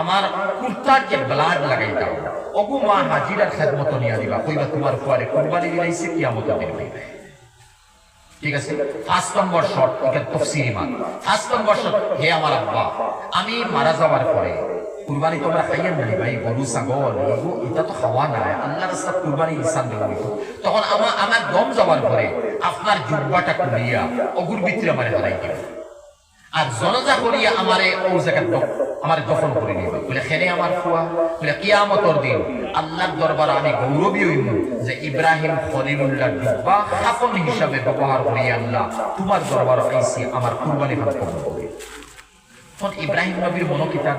আমার কুর্তার যে ব্লাড লাগাইতাম, অগু মা হাজিরার খেদমত নিয়া দিবা, কইবা তোমার পরে কুরবানি দিলাইছে কিয়ামতের দিন ঠিক আছে? ফার্স্ট নম্বর শর্ট এটা তফসিলি মান ফার্স্ট নম্বর শর্ট হে আমার আব্বা, আমি মারা যাওয়ার পরে কুরবানি তোমরা খাইয়েন না ভাই, গরু, ছাগল এটা তো খাওয়া নাই আল্লাহ রাস্তা কুরবানি ইনসান দেবো তখন আমার আমার দম যাওয়ার পরে আপনার জুব্বাটা খুলিয়া অগুর ভিতরে আমার হারাই দিবে। আর জনজা করিয়া আমারে ও জায়গা আমার দফন করে নিবে বলে, খেলে আমার ফুয়া? বলে, কিয়ামতর দিন আল্লাহর দরবার আমি গৌরবী হইব যে ইব্রাহিম খলিলুল্লাহ ডিব্বা হাফন হিসাবে ব্যবহার করি আল্লাহ। তোমার দরবার আইসি আমার কুরবানি খান কবুল করে তখন ইব্রাহিম নবীর মনোকিতাব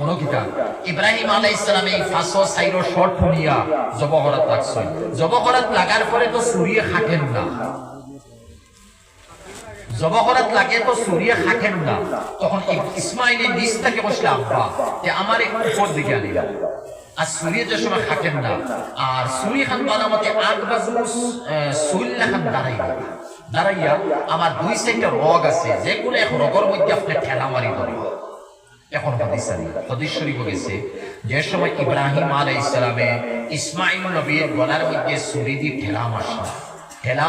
মনোকিতাব ইব্রাহিম আলাইহিস সালাম এই ফাঁসো সাইরো শর্ট শুনিয়া জবহরাত লাগছেন জবহরাত লাগার পরে তো সুরিয়ে খাটেন না। জবহরাত লাগে তো না তখন ইসমাইলের নিচ থেকে বসলে আব্বা, যে আমার উপর দিকে আর যে সময় না আর খান আট বাজু খান দাঁড়াইয়া। আমার দুই সাইডে রগ আছে যে কোনো এক রগর মধ্যে আপনি ঠেলা মারি ধরে। এখন আনি হাদিস শরীফ যে সময় ইব্রাহিম আলাইহিস সালামে ইসমাইল নবীর গলার মধ্যে ছুরি দিয়ে ঠেলা মারছে।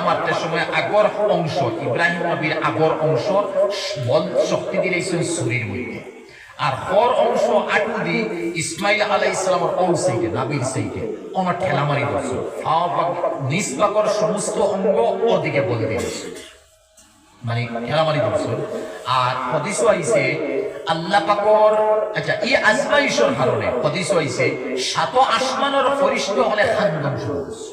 মারতে সময় আগর অংশ, ইব্রাহিম নবীর আগর অংশ বল শক্তি দিলেছেন ছুরির মধ্যে। আর পর অংশ আটু দি ইসমাইল আলাই ইসলামের ও সাইডে নাবির সাইডে আমার ঠেলা মারি ধরছে নিজ পাকর সমস্ত অঙ্গ ওদিকে বলে দিয়েছে। মানে ঠেলামারি ধরছে আর হদিস আইছে আল্লাহ পাকর আচ্ছা এই আজমাইশর কারণে হদিস আইছে সাত আসমানের ফরিষ্ঠ হলে খান্দন শুরু করছে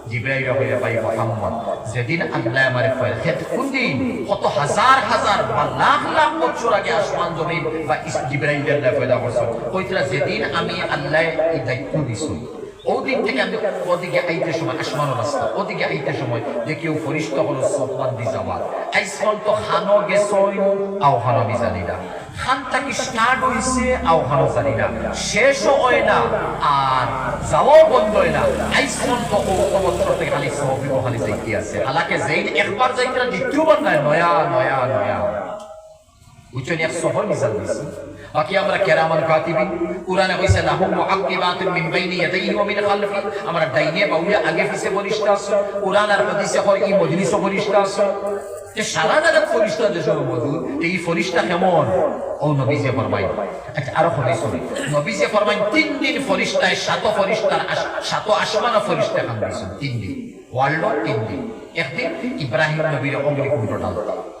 জিব্রাইল হইয়া ভাই মোহাম্মদ। যেদিন আল্লাহ কত হাজার হাজার বা লাখ লাখ বছর আগে আসমান জমিন বা জিব্রাইল পয়দা কইতরা যেদিন আমি আল্লাহ এই দায়িত্ব দিছি, ওদিন থেকে আমি ওদিকে আইতে সময় আসমানো রাস্তা, ওদিকে আইতে সময় যে কেউ ফরিষ্ঠ হলো সোহবাদ দি যাওয়া আইসল তো আও জানি না খানটা কি স্টার্ট হইছে আও জানি না। হয় না, আর যাওয়াও না। থেকে খালি সহবি খালি যাইতে আছে। হালাকে যেই একবার যাইতে নয়া নয়া নয়া। বুঝছেন, এক শহর মিসাল দিছি। বাকি আমরা কেরামান কাতিবিন কোরআনে কইছে, লাহুম মুআক্কিবাতুন মিন বাইনি ইয়াদাইহি ওয়া মিন খালফি। আমরা ডাইনে বাউলে আগে পিছে ফরিশতা আছে। কোরআন আর হাদিসে কয় এই মজলিসও ফরিশতা আছে। যে সারা ফরিশতা যে সব মজুদ এই ফরিশতা কেমন? ও নবীজি ফরমাই আচ্ছা আরও হাদিস শুনি। নবীজি ফরমাই তিন দিন ফরিশতায় সাত ফরিশতার আস- সাত আসমান ফরিশতা খান দিয়েছেন তিন দিন। ওয়ার্ল্ড তিন দিন। একদিন ইব্রাহিম নবীর অগ্নিকুণ্ড ডালতা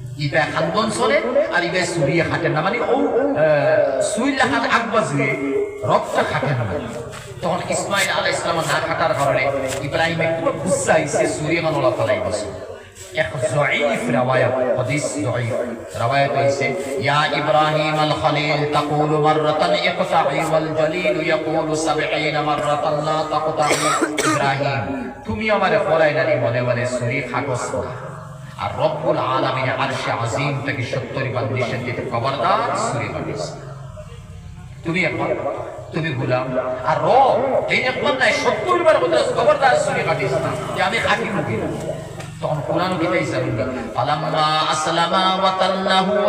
ইবা খান্দন সরে আর ইবা সুরিয়ে খাটে না মানে ও সুইল্লা খাট আগবাজে রক্তটা খাটে না মানে। তখন ইসমাইল আলাই ইসলাম না খাটার কারণে ইব্রাহিম একটু গুসা হয়েছে সুরিয়ে খান ওলা ফেলাই গেছে এক জয়ীফ রাওয়ায়াত, হাদিস জয়ীফ রাওয়ায়াত হইছে, ইয়া ইব্রাহিম আল খলিল, তাকুলু মাররাতান ইকতাই ওয়াল জলিল, ইয়াকুলু 70 মাররাতান লা তাকতাই ইব্রাহিম, তুমি আমারে ফরাইনারি মনে মনে সুরি খাটছ না। আর রব্বুল আলামিন আরশে আজিম থেকে সত্তর নিষেধ দিতে খবরদার সুরি বানিস তুমি একবার, তুমি গুলাম আর রব, এই একবার নাই, সত্তর বার বলতে খবরদার সুরি কাটিস না, যে আমি মুখি তখন কোরআন কি তাই জানেন ফালাম্মা আসলামা ওয়া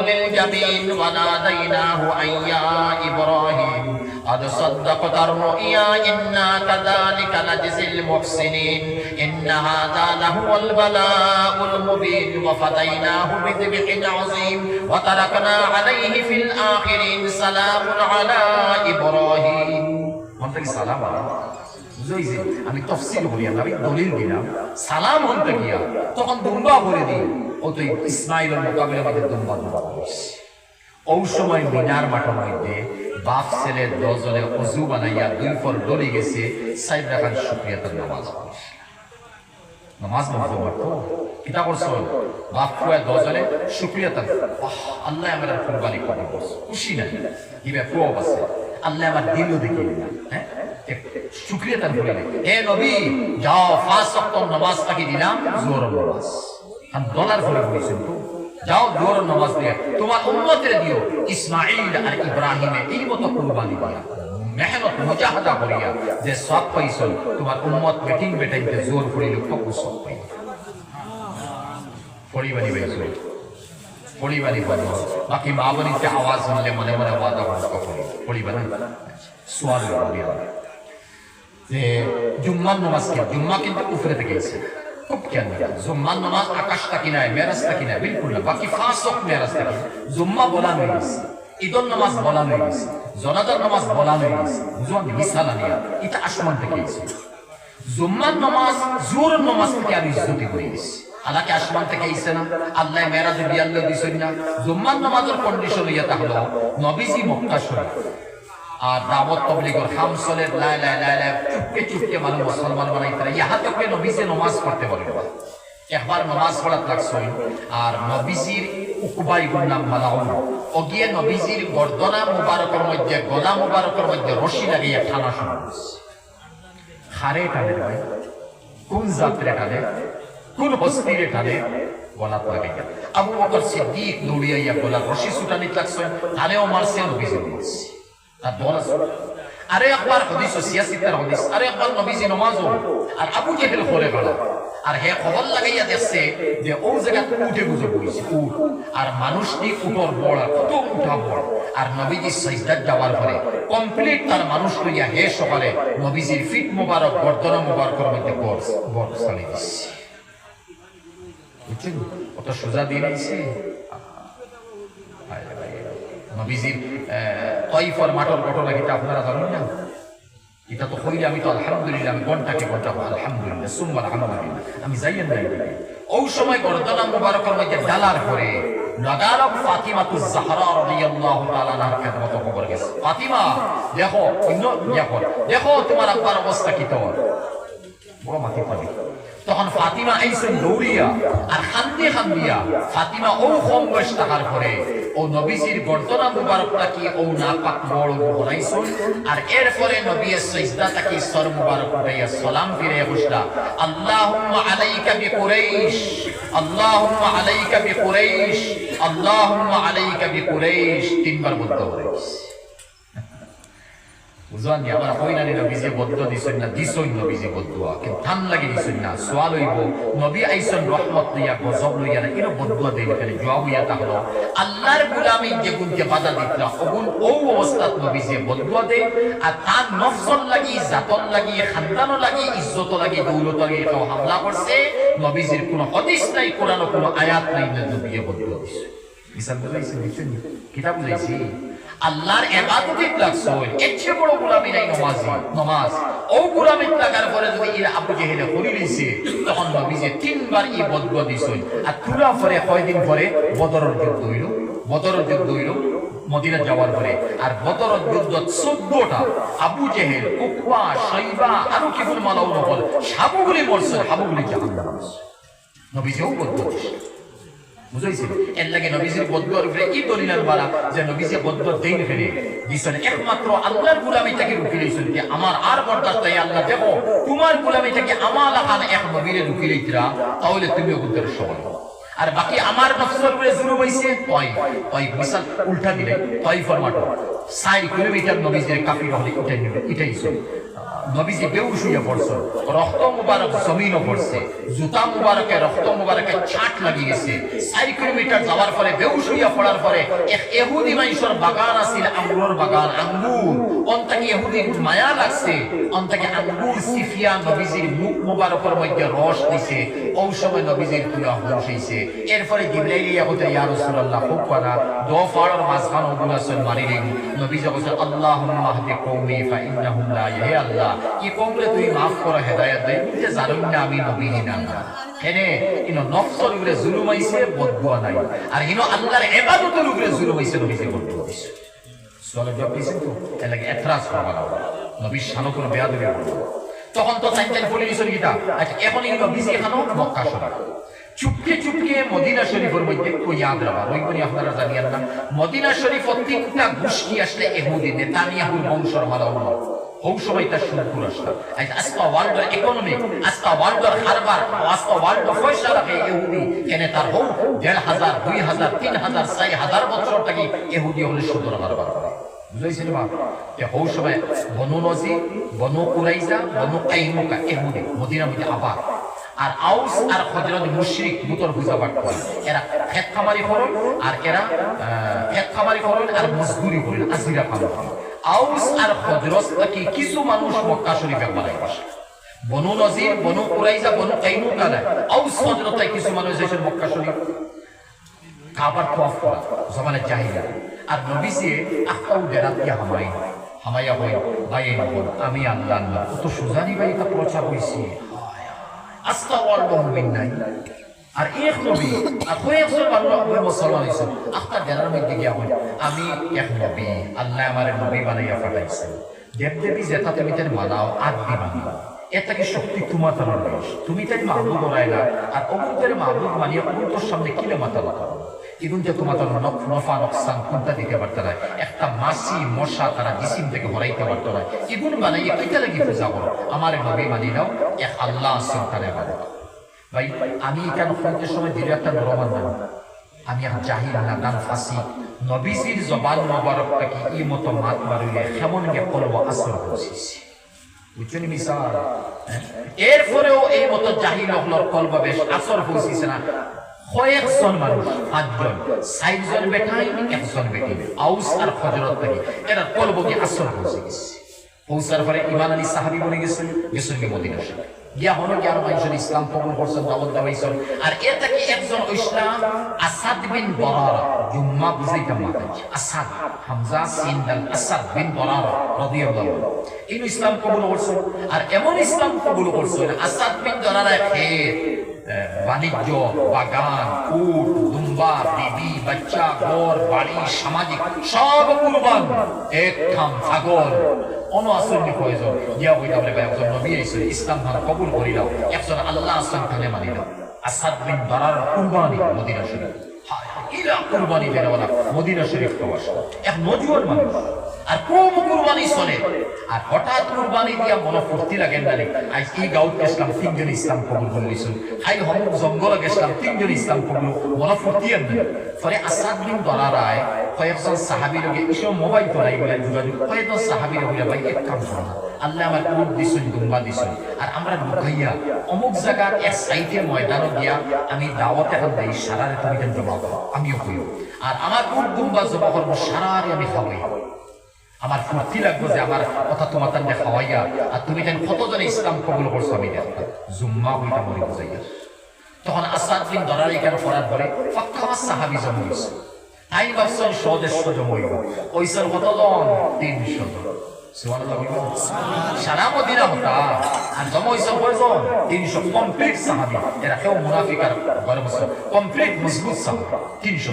লিল জামিন ওয়া নাদাইনাহু আইয়া ইব্রাহিম। قد صدقت الرؤيا إنا كذلك نجزي المحسنين إن هذا لهو البلاء المبين وفديناه بذبح عظيم وتركنا عليه في الآخرين سلام على إبراهيم মনটা কি সালাম আলাম বুঝাইছে আমি তফসিল করি আমি দলিল দিলাম সালাম হনতে গিয়া তখন দুম্বা বলে দিই ও তো ইসমাইলের মোকাবিলা আমাদের দুম্বা দুম্বা করিস ওই মিনার মাঠের মধ্যে বাপ ছেলে দজলে অজু বানাইয়া দুই পর ডলে গেছে। সাইদ রাখান শুক্রিয়া তার নামাজ নামাজ মতো মারতো কিতা করছ? বাপ শুক্রিয়া তার আল্লাহ আমার কুরবানি করে খুশি নাই ইবে ফুয়া আছে। আল্লাহ আমার দিলও দেখে দিলাম হ্যাঁ? শুক্রিয়া তার করে হে নবী, যাও ওয়াক্ত নামাজ তাকে দিলাম জোর নামাজ। আর ডলার করে বলেছেন তো। যাও জোর নামাজ দিয়ে তোমার উম্মতের দিও ইসমাইল আর ইব্রাহিমে এই মতো কুরবানি দিয়া মেহনত, মুজাহাদা করিয়া যে সব পাইছল তোমার উম্মত মিটিং বেটাইতে জোর করিল কবু সব পাই পরিবানি পাইছল পরিবানি বলি বাকি মা বলিতে আওয়াজ শুনলে মনে মনে ওয়াদা করতে করি। সোয়াল যে জুম্মার নামাজ কি? জুম্মা কিন্তু উপরে থেকে গেছে। কেন? জুম্মার নামাজ আকাশ থাকি নাই মেরাজ থাকি নাই বিলকুল না। বাকি পাঁচ সব মেরাজ থাকি জুম্মা বলা হয়ে ঈদর নামাজ বলা হয়ে জনাদার নামাজ বলা হয়ে গেছে মিসালা নিয়া। এটা আসমান থেকে গেছে জুম্মার নামাজ জোর নামাজ থেকে আমি ইজ্জতি করে গেছি আল্লাহকে আসমান থেকে আইছে না? আল্লাহ মেরাজ বিয়াল্লাহ দিছেন না জুম্মার নামাজের কন্ডিশন ইয়া থাকল নবীজি মক্কা শরীফ। আর দাওয়াত তবলিগর খামসলের লাই লাই লাই লাই চুপকে চুপকে মানুষ মুসলমান বানাইতে ইহা তোকে নবীজে নমাজ পড়তে পারে না। একবার নমাজ পড়াত লাগছই আর নবীজির উকুবাই নাম মালাউন অগিয়ে নবীজির গর্দনা মুবারকের মধ্যে, গলা মুবারকের মধ্যে রশি লাগিয়ে শুরু করছে হারে টানে ভাই, কোন যাত্রে টানে, কোন হস্তিরে টানে, গলাত লাগাইয়া আবু বকর সিদ্দিক দৌড়িয়াইয়া গলা রশি ছুটানিত লাগছে। তারেও মারছে নবীজি মারছে। তার আরে একবার হদিস সিয়াসিতার হদিস। আরে একবার নবীজি নমাজও। আর আবু জেহেল করে গেল। আর হে খবর লাগাইয়া দেখছে যে ও জায়গা উঠে বুঝে উঠ। আর মানুষটি উঠর বড় কত উঠা বড় আর নবীজি সাইজদার যাওয়ার পরে কমপ্লিট তার মানুষ লইয়া হে সকালে নবীজির ফিট মোবারক গর্দনা মোবারকের মধ্যে বর বর চালিয়ে দিচ্ছে বুঝছেন সোজা দিয়ে নবীজির তৈফর মাটর ঘটনা এটা আপনারা জানেন না? এটা তো হইলে আমি তো আলহামদুলিল্লাহ, আমি ঘন্টাকে ঘণ্টা আলহামদুলিল্লাহ সুম্মার আলহামদুলিল্লাহ আমি যাইয়েন নাই ওই সময় গর্দনা মুবারকের মধ্যে ডালার খবর গেছে। ফাতিমা, দেখো, অন্য, দেখো তোমার আব্বার অবস্থা কি তোমার তখন ফাতিমা দৌড়িয়া আর খান্দি খান্দিয়া ফাতিমা ও কম বয়স পরে ও নবীজির মুবারকটা কি ও না পাক আর এরপরে নবীর সজদা তাকি সর মুবারক উঠাইয়া সালাম ফিরে বসলা আলাইকা বিকুরাইশ আল্লাহুম্মা আলাইকা বিকুরাইশ আল্লাহুম্মা আলাইকা বিকুরাইশ তিনবার বলতে করেছ বুঝলাম নি আমার কইনানি নবীজি বদ্ধ দিছেন না দিছই নবীজি বদ্ধুয়া কিন্তু ধান লাগি দিছেন না সোয়াল হইব নবী আইসন রহমত লইয়া গজব লইয়া না এর বদ্ধুয়া দেই খালি জবাব হইয়া তাহলো আল্লাহর গুলামি যে গুনকে বাধা দিতরা অগুন ও অবস্থাত নবীজি বদ্ধুয়া দেই আর তার নফসল লাগি জাতন লাগি খানদানো লাগি ইজ্জত লাগি দৌলত লাগি কেউ হামলা করছে নবীজির কোনো হদিস নাই কোরআন কোনো আয়াত নাই নবীজি বদ্ধুয়া দিছে মিসাল বুঝাইছে বুঝছেন কিতাব বুঝাইছি আল্লাহর এবাদতিত লাগছো এর চেয়ে বড় গোলামি নাই নমাজি ও লাগার পরে যদি ইরা আবু জেহেলে তখন নবীজে তিনবার ই বদগুয়া দিছই। আর তুলা পরে কয়দিন পরে বদরের যুদ্ধ হইল। বদরের যুদ্ধ হইল মদিনা যাওয়ার পরে। আর যুদ্ধ চোদ্দটা। আবু জেহেল কেবল মালাও নকল সাবুগুলি মরছে হাবুগুলি জাহান্নাম। নবীজেও বদগুয়া দিছে বুঝাইছিল এর লাগে নবীজির বদুয়ার উপরে কি দলিলার বালা যে তাহলে তুমিও বুদ্ধের সমান আর বাকি আমার নফসের উপরে জুলুম হইছে বিশাল উল্টা দিলে, তয় ফরমাটো। সাই কিলোমিটার নবীজির কাফির হলে এটাই এটাই নবীজি বেউস হইয়া পড়ছে, রক্ত মুবারক জমিনও পড়ছে, জুতা মুবারকে, রক্ত মুবারকে ছাট লাগি গেছে চারি কিলোমিটার যাওয়ার পরে বেউস হইয়া পড়ার পরে এক এহুদি মানুষের বাগান আছিল, আঙ্গুর বাগান, আঙ্গুর। অন্তাকে এহুদি মায়া লাগছে, অন্তাকে আঙ্গুর সিফিয়া নবীজির মুখ মুবারকের মধ্যে রস দিছে ওই সময় নবীজির পুরা হুঁশ হইছে এরপরে জিব্রাইল হতে ইয়া রাসূলুল্লাহ, খুব পারা দো ফাড়ার মাঝখান ওগুলাসন মারি রেখে নবী যখন আল্লাহুম্মা হাদি কওমি ফা ইন্নাহুম লা হে আল্লাহ, কি কমলে তুই মাফ করো হেদায়েত দে যে জানুন না আমি নবী না। এনে ইনো নফসর উপরে জুলুম আইছে বদদুয়া নাই। আর ইনো আল্লাহর ইবাদতের উপরে জুলুম আইছে নবীজি বদদুয়া দিছে। সোয়ালে জবাব দিয়েছেন তো এর এতরাজ করবা নবীর শানো কোনো বেয়াদবি তখন তো চাই বলে দিয়েছেন গীতা। আচ্ছা এখন এই নবীজি এখানো মক্কা শরীফ চুপকে চুপকে মদিনা শরীফের মধ্যে একটু ইয়াদ ওই বনি আপনারা জানিয়েন না, মদিনা শরীফ তিনটা গোষ্ঠী আসলে এহুদি, নেতানিয়াহুর বংশর মালা উন্নত তার শুরু আসলাম আজকা ওয়ার্ল্ড ইকোনমি আজকা ওয়ার্ল্ড হারবার আজকা ওয়ার্ল্ড রাখে ইহুদি। কেন তার হোক দেড় হাজার, দুই হাজার, তিন হাজার, চার হাজার বছর থেকে ইহুদি হলে সুন্দর হারবার করে। বুঝাইছিল বা যে হৌ সময় বনু নজি, বনু কুরাইজা, বনু কাইমুকা ইহুদি মদিনা মধ্যে আবার আর আউস আর হজরত মুশরিক মুতর বুঝা পাঠ এরা করন আর এরা করন আর মজদুরি করেন আজিরা করেন আউস আর হজরত থেকে কিছু মানুষ মক্কা শরীফে বানাই বসে। বনু নজির, বনু কুরাইজা, বনু কাইমুকা নাই। আউস কিছু মানুষ এসে মক্কা শরীফ কাবার তোয়াফ করা, জমানে জাহিলা। আর নবীজি আকাউ দেরাত ইয়া হামাই, হামাইয়া ভাই আমি আল্লাহ আল্লাহ তো সুজানি ভাই তা প্রচার হইছি। আস্তা ওয়াল মুমিন নাই। আর এক নবী হই আমি এক নবী, আল্লাহ আমার নবী বানাইয়া পাঠাইছে। দেব দেবী যেটা তুমি তার মানাও আদ দিবানি এটাকে শক্তি তোমার তার তুমি তাই মাহবুব ওরাই না, আর অমুকের মাহবুব মানিয়ে অমুকর সামনে কিলে মাথা লাগাও এগুন যে তোমার নফা নকসান কোনটা দিতে পারত না একটা মাসি মশা তারা জিসিম থেকে হরাইতে পারত না। এগুন বানাইয়ে কিটা লাগি পূজা করো আমার নবী মানি নাও এক আল্লাহ আসেন তারে ভাই, আমি কেন ফোনের সময় দিলে একটা নরমান না আমি এক জাহিল নাদান ফাসি। নবীজির জবান মোবারক থেকে ই মতো মাত মারিলে কেমন গে কলব আসর বসিছি বুঝছেন মিসাল? এরপরেও এই মতো জাহিল হলর কলব বেশ আসর বসিছে না। কয়েকজন মানুষ বেটাই একজন বেটি। আউস আর এরা কি আসর পৌঁছার পরে ইমান আলী সাহাবি গেছেন গেছেন কি গিয়া গিয়া মানুষজন ইসলাম কবুল করছেন আর এ থেকে একজন ইসলাম আসাদ বিন জুম্মা মাথায়। আসাদ, হামজা সিন আসাদ বিন বরারা, রাদিয়াল্লাহু এই ইসলাম কবুল করছেন। আর এমন ইসলাম কবুল করছেন, আসাদ বিন বরারা খেত বাণিজ্য, বাগান উট দুম্বা, বিবি, বাচ্চা, ঘর, বাড়ি, সামাজিক, সব কুরবান। এক থাম ছাগল অন আসরনি প্রয়োজন ইয়া বলে ভাই, একজন নবী আইছে, ইসলাম ধর্ম কবুল করিলাম একজন আল্লাহ আসলাম খানে মানিলাম আসাদ বিন দারার কুরবানি মদিনা শরীফ। ইলা কুরবানি শরীফ প্রবাস। এক নজুয়ান মানুষ। আর কম কুরবানি চলে আর হঠাৎ কুরবানি দিয়া মনে ফুর্তি লাগেন না রে। আজ এই গাঁৱত গেছিলাম, তিনজন ইসলাম কবুল করে দিছিল খাই হমুক জঙ্গল গেছিলাম, তিনজন ইসলাম কবুল মনে ফুর্তি আন ফলে আসাদ বিন দরারায় কয়েকজন সাহাবির লগে ইসব মোবাইল তোলাই বলে যোগাযোগ, কয়েকজন সাহাবির বলে ভাই, এক কাম করো আল্লাহ আমার উট দিছুন দুম্বা দিছুন। আর আমরা লুকাইয়া অমুক জায়গার এক সাইডে ময়দানও দিয়া আমি দাওয়াত এখন দেই সারারে তুমি কেন জমা করো আমিও কইও আর আমার উট দুম্বা জমা করব সারারে আমি খাওয়াই আমার ফুর্তি লাগবে যে আমার কথা তোমার তান্ডে খাওয়াইয়া আর তুমি তেন কতজনে ইসলাম কবুল করছ আমি দেখতাম জুম্মা হইতা মরি বুঝাইয়া। তখন আসাদ বিন দরার এখানে করার পরে পাক্কা আমার সাহাবি জমা হয়েছে জমা হইব ওইসব কতজন তিনশো জন। সারা মদিনা হতা। আর জমা কয়জন তিনশো কমপ্লিট সাহাবি। এরা কেউ মুনাফিক আর ঘরে বসে কমপ্লিট মজবুত সাহাবি। তিনশো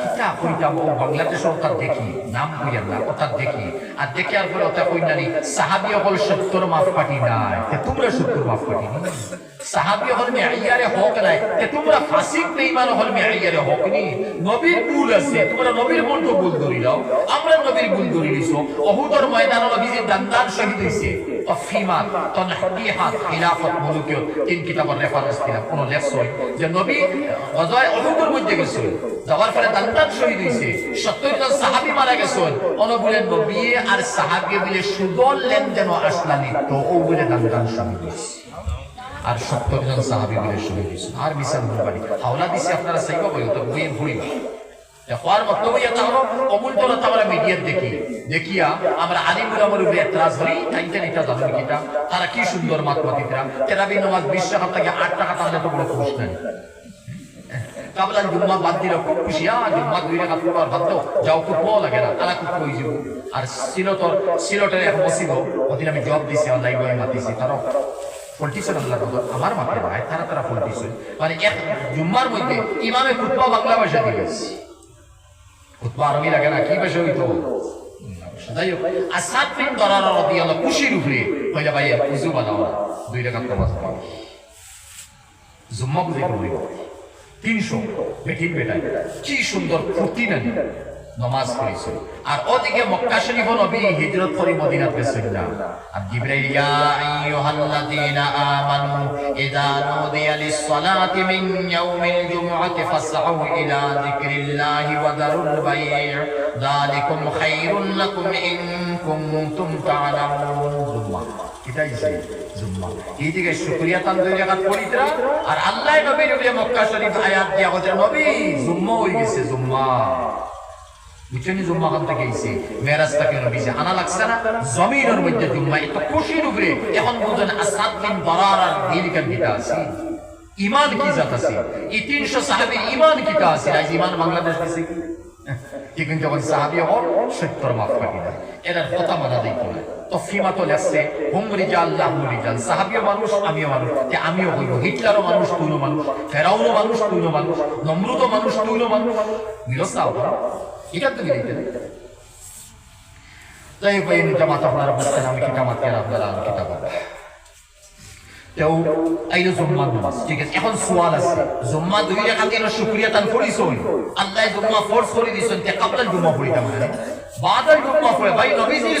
কিতা কইতাম ও বাংলাদেশ ওটা দেখি, নাম কইয়ার না ওটা দেখি। আর দেখে আর পরে ওটা কই নানি, সাহাবি হল সত্তর মাফ পাটি নাই। তে তোমরা সত্তর মাফ পাটি নাই। সাহাবি হল মেয়ারে হক নাই। তে তোমরা ফাসিক বেঈমান হল মেয়ারে হক নি। নবীর ভুল আছে, তোমরা নবীর মন তো ভুল ধরি আমরা নবীর ভুল ধরি দিছো অহুদর ময়দান নবী যে দান্দান শহীদ হইছে। খিলাফত তিন রেফারেন্স দিলাম কোন যে নবী মধ্যে গেছিল যাওয়ার ফলে শহীদ জন সাহাবি মারা গেছেন বলে নবী আর সাহাবি বলে সুদল আসলানি তো ও বলে শহীদ আর সত্তর জন সাহাবি মিলে শুনে দিয়েছেন আর মুবারি হাওলা দিছে, আপনারা সাইবা বই তো বই ভুড়িবা তো আমরা আর আমি আল্লাহ আমার মাথায় তারা তারা পলিটিশিয়ান মানে এক জুম্মার মধ্যে ইমামে খুতবা বাংলা ভাষা খুতবা আরবি লাগে না, কি বেশি হইতো? যাই হোক, আর সাত দিন ধরার রদি আল্লাহ খুশির উপরে হইলে ভাই উজু বানাও দুই টাকা করবি তিনশো কি সুন্দর ফুর্তি নেন নমাজ পড়েছে আর ওদিকে মক্কা শরীফ নবী হিজরত করে মদিনাত গেছেন না। আর জিবরাইল, ইয়া আইয়ুহাল্লাযীনা আমানু ইযা নুদিয়া লিস-সালাতি মিন ইয়াউমিল জুমআতি ফাসআউ ইলা যিকরিল্লাহি ওয়া দারুল বাই' যালিকুম খায়রুল লাকুম ইন কুনতুম তা'লামুন। জুম্মা। এটাই সেই জুম্মা। এই দিকে শুকরিয়া তান দুই জায়গাত পড়িতরা আর আল্লাহ নবীর উপরে মক্কা শরীফ আয়াত দিয়া বলছে, নবী, জুম্মা হই গেছে, জুম্মা। বুঝছেন জুম্মা খান থেকে মেরাজ তাকে আনা লাগছে না, জমিনের মধ্যে জুম্মা, এত এখন আছে? ইমান কি জাত আছে? এই তিনশো সাহাবির ইমান কিতা আছে? আজ ইমান বাংলাদেশ কি? কি কিন্তু যখন সাহাবি মাফ না। কথা মানা দেখি না? তো তো লেখছে, হুম রিজাল, লাহু রিজাল। সাহাবিও মানুষ, আমিও মানুষ। যে আমিও হইব হিটলারও মানুষ, তুইও মানুষ, ফেরাউনও মানুষ মানুষ মানুষ মানুষ। মিলস্তা তুমি দেখতে যাই এই জামাত আপনারা বুঝতেন আমি কি জামাত কেন আপনারা, আমি আইলো জুম্মা নামাজ, ঠিক আছে? এখন সোয়াল আছে। জুম্মা দুই দিন শুক্রিয়া তান করিস আল্লাহ জুম্মা ফোর্স করে দিছেন তে মানে। পড়ে, ভাই, নবীজির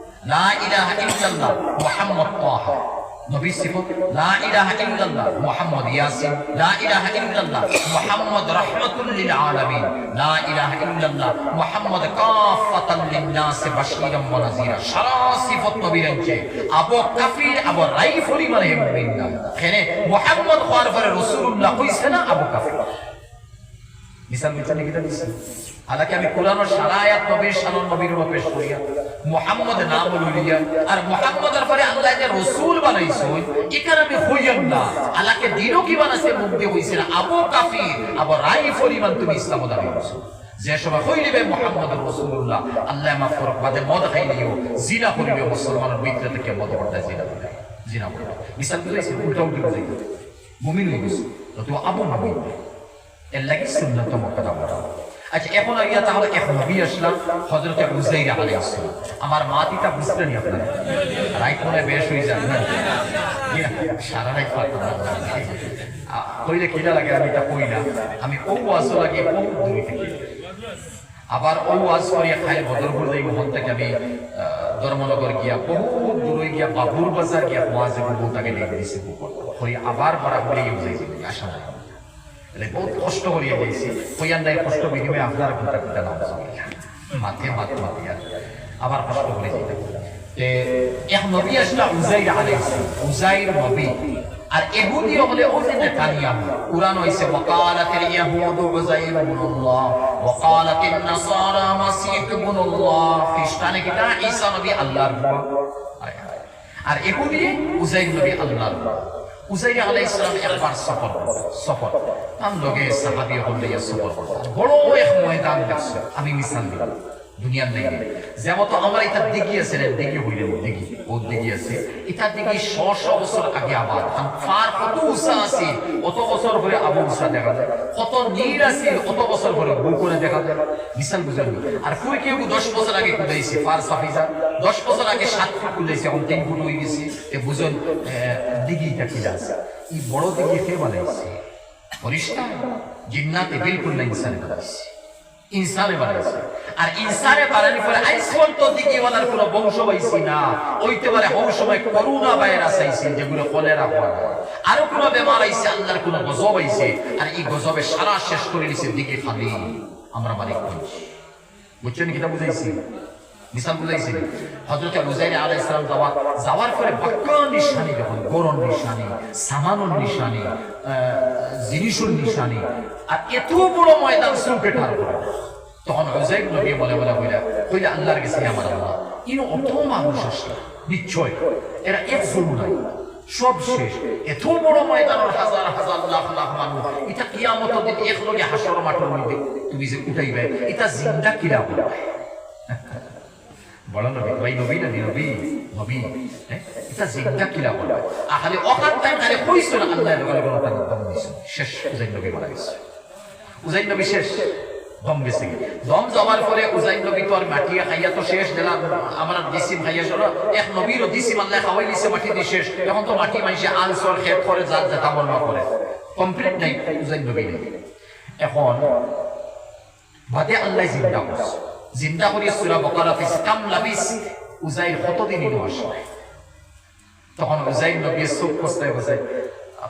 লা ইলাহা ইল্লাল্লাহ মুহাম্মদ তাহা। নবীর লা ইলাহা ইল্লাল্লাহ মুহাম্মদ ইয়াসিন, লা ইলাহা ইল্লাল্লাহ মুহাম্মদ রাহমাতুল লিল আলামিন, লা ইলাহা ইল্লাল্লাহ মুহাম্মদ মানে মুমিন না এখানে মুহাম্মদ হওয়ার পরে মিসাল মিসালে কিটা হালাকি আমি কোরআন ও সারা আয়াত নবীর শানন নবীর উপর পেশ করিয়া মুহাম্মদ নাম লইয়া, আর মুহাম্মদের পরে আল্লাহ যে রাসূল বানাইছো, এখানে আমি হইয়াম না। আল্লাহকে দিনও কি বানাইছে দিয়ে হইছে না। আবু কাফির, আবু রাই ফরিমান তুমি ইসলাম দাঁড়িয়েছো যে সময় হইলিবে মোহাম্মদ রসুল্লাহ আল্লাহ মাফ করক, বাদে মদ খাইলিও জিনা করিবে মুসলমানের মিত্র থেকে মদ করতে জিনা করবে জিনা করবে মিসাল বুঝাইছে উল্টা উল্টা বুঝাইছে মুমিন হয়ে গেছে তো আবু মুমিন। এর লাগি সুন্নত মক্কা বলা আচ্ছা এখন ইয়া তাহলে এক নবী আসলাম হযরত উজাইর আলাইহিস সালাম। আমার মা তিতা বুঝতে নি আপনারা। রাইট মনে বেশ হয়ে যান না? সারা কইলে লাগে, আমি তা কই না। আমি ও ওয়াজ লাগে ও দূরে থেকে। আবার ও ওয়াজ করিয়া খাই বদরপুর যাই ওখান থেকে আমি ধর্মনগর গিয়া, বহু দূরে গিয়া বাবুর বাজার গিয়া বহু তাকে লেগে দিয়েছে করি আবার বড় করে আশা বহুত কষ্ট করিয়া গেছি কইয়ার নাই কষ্ট বিনিময়ে আপনার ঘণ্টা ঘণ্টা নাম মাথে মাথে মাতিয়া আবার কষ্ট করে যেতে যে এক নবী আসলে উজাইর আলাইছে উজাইর নবী। আর এহুদি হলে ওদের নেতানিয়া কুরআন হইছে ওয়াকালাত ইয়াহুদ উজাইর ইবনুল্লাহ ওয়াকালাত নাসারা মাসীহ ইবনুল্লাহ। খ্রিস্টানে কিটা ঈসা নবী আল্লাহর আর এহুদি উজাইর নবী আল্লাহর উজাইর আলাইহিস সালাম একবার সফর সফর। তার লগে সাহাবী করলেন। বড় এক ময়দান দেখছে আমি মিসাল দিলাম। দুনিয়ার লেগে যেমন আমরা এটা দিঘি আছে দিঘি হইলে দিঘি, ও দিঘি আছে। এটা দিঘি শ শ বছর আগে আবার ফার কত উষা আছে অত বছর পরে আবু উষা দেখা যায়। কত নীর আছে অত বছর পরে বউ করে দেখা যায়। বিশাল বুঝাল আর কই কেউ দশ বছর আগে কুদাইছে, ফার সাফিজা। দশ বছর আগে সাত ফুট কুদাইছে, এখন তিন ফুট হয়ে গেছে। এ বুঝুন দিঘিটা কি আছে? এই বড় দিঘি কে বানাইছে? পরিষ্কার জিন্নাতে বিলকুল না ইনসান ইনসানে আর ইনসানে বানানোর পরে আইস পর্যন্ত দিকিওয়ালার কোনো বংশ পাইছি না। ওইতে পারে সময় করোনা ভাইরাস আইছে, যেগুলো কলেরা হয় আরও কোনো বেমার আইছে, আল্লাহর কোনো গজব আইছে। আর এই গজবে সারা শেষ করে নিছে দিকে খালি আমরা মালিক করছি বুঝছেন কিটা বুঝাইছি? হজরত উজাইর আলাইহিস সালাম যাওয়া যাওয়ার পরে নিশানি যখন গরম নিশানি নিশানি জিনিসুর নিশানি। আর এত বড় ময়দান তখন নবী বলে বলে আল্লাহর কাছে আমার আল্লাহ অত মানুষ আসলে নিশ্চয়, এরা এক জরুর নাই। সব শেষ। এত বড় ময়দানের হাজার হাজার লাখ লাখ মানুষ। এটা কিয়ামত দিন এক লগে হাসর মাঠের মধ্যে। তুমি যে উঠাইবে, এটা জিন্দা কিরা বলে নবী নবী হ্যাঁ? এটা জিন্দা কিলা বলে আহালে অকাত টাইম খালি কইছো শেষ, উজাইন নবী উজাইন নবী শেষ। দম গেছে দম জমার পরে উজাইন নবী তো আর শেষ দিলাম। আমার দিসিম খাইয়া চলো এক নবীরও দিসিম আল্লাহ খাওয়াই মাটি দিয়ে শেষ। মাটি মাইসে আনসর খেত করে, জাত জাতা কমপ্লিট নাই, উজাইন নবী এখন বাদে আল্লাহ জিন্দা করছে। জিন্দা করি সুরা বকারা ফিস কাম লাবিস উজাইর কতদিন ইনো আসলে তখন উজাইর নবী চোখ কষ্টায় বসে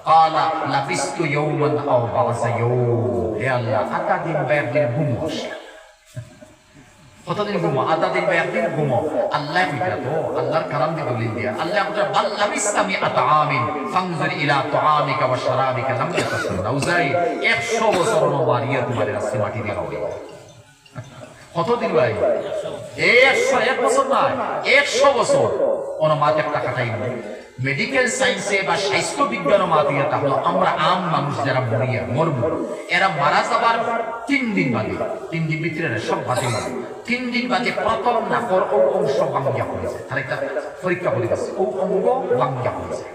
قال لبست يوما او بعض يوم হে আল্লাহ আধা দিন বা একদিন ঘুমো আসলে কতদিন ঘুমো আধা দিন বা একদিন ঘুমো আল্লাহ কইতা তো আল্লাহর কালাম দিয়ে দলিল দিয়া আল্লাহ কইতা বাল লাবিস্তামি আতআমিন ফানজুর ইলা তুআমিকা ওয়া শারাবিকা লাম ইয়াতাসান্না উজাই 100 বছর নবারিয়া তোমার রাস্তে মাটি দিয়ে হবে কতদিন ভাই একশো, এক বছর নয় একশো বছর। একটা কাটাই মেডিকেল সায়েন্সে বা স্বাস্থ্য বিজ্ঞান মাত ইয়েটা হলো আমরা আম মানুষ যারা মরিয়া, মরব। এরা মারা যাবার তিন দিন বাদে, তিন দিন ভিতরে সব বাদে তিন দিন বাদে প্রথম নাকর ও অংশ বাঙ্গা হয়েছে একটা পরীক্ষা করে গেছে ও অঙ্গ হয়েছে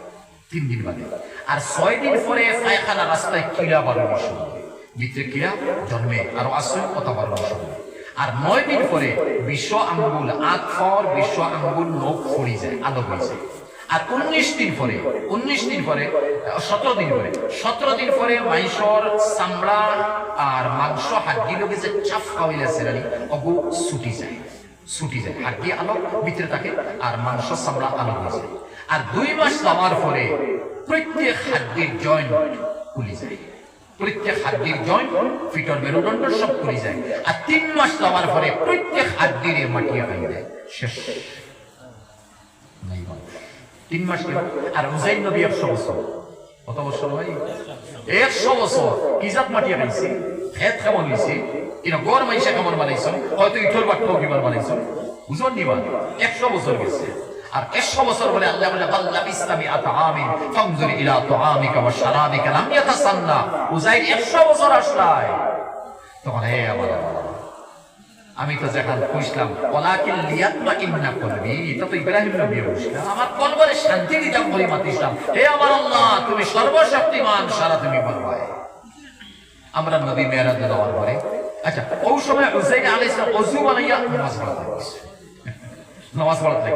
তিন দিন বাদে। আর ছয় দিন পরে পায়খানা রাস্তায় কিলা বাড়ানো ভিতরে কিরা জন্মে আরও আসল কথা বাড়ানো হয়। আর নয় দিন পরে বিশ্ব আঙ্গুল আট ফর বিশ্ব আঙ্গুল নখ ফড়ি যায়, আলো হয়ে যায় আর উনিশ দিন পরে, উনিশ দিন পরে, সতেরো দিন পরে, সতেরো দিন পরে মাংসর চামড়া আর মাংস হাড্ডি লোকে যে চাপ খাওয়াইলে সেরানি অগু ছুটি যায় ছুটি যায়। হাড্ডি আলো, ভিতরে থাকে, আর মাংস চামড়া আলো হয়ে যায় আর দুই মাস যাওয়ার পরে প্রত্যেক হাড্ডির জয়েন্ট খুলে যায়। প্রত্যেক হাড্ডির জয়েন্ট ফিটর মেরুদণ্ড সব খুলে যায়। আর তিন মাস যাওয়ার পরে প্রত্যেক হাড্ডির মাটিয়া হয়ে যায় শেষ। তিন মাস আর হুসাইন নবী একশো বছর। কত বছর ভাই একশো বছর। ইজাত মাটিয়া খাইছে খেত কেমন হয়েছে কিন্তু গড় মাইসা কেমন বানাইছ? হয়তো ইঠোর বাট্ট কিমান বানাইছ? বুঝন নিবা একশো বছর গেছে। আর একশো বছর বলে আল্লাহ বলে, বাল্লা ইসলামী আতামিন ফানজুর ইলা তুআমিকা উজাইর একশো বছর আসলাই তখন, হে আমার আমি তো যেখান করবি এটা তো ইব্রাহিম নবী আমার কলবরে শান্তি দিতাম বলে মাতিছিলাম হে আমার আল্লাহ, তুমি সর্বশক্তিমান, সারা তুমি বলবাই আমরা নবী মেরাজ যাওয়ার পরে আচ্ছা ওই সময় হুসাইন আলাইহিস ওযু বানাইয়া নামাজ পড়তে নামাজ পড়তে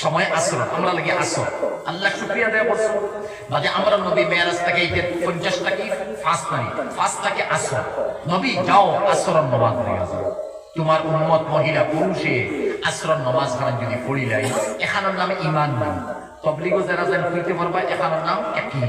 সময় আসর আমরা লাগে আসর আল্লাহ শুক্রিয়া দেয়া করছ। বাজে আমরা নবী মেয়ারাজ থেকে এই পঞ্চাশটা কি? ফাস্ট নাই ফাস্টটাকে আসর নবী, যাও আসর নবাদ তোমার উন্মত মহিলা, পুরুষে আশ্রম নমাজ খান যদি পড়িলাই, এখানোর নাম ইমান নাম তবলিগো যারা যেন হইতে পারবা এখানোর নাম একই।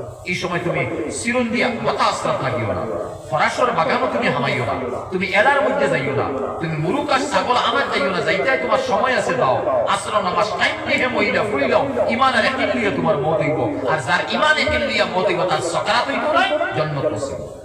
এই সময় তুমি সিরুন দিয়া আশ্রাত লাগিও না। ফরাসর বাগানও তুমি হামাইও না। তুমি এলার মধ্যে যাইও না। তুমি মুরুক আর ছাগল আমার যাইও না। যাইতে তোমার সময় আছে দাও আসর নামাজ টাইম নিয়ে মহিলা ফুরিল ইমান আর একদিন লিয়ে তোমার মত হইব। আর যার ইমান একদিন লিয়া মত হইব, তার সকারাত হইব না জন্ম নসিব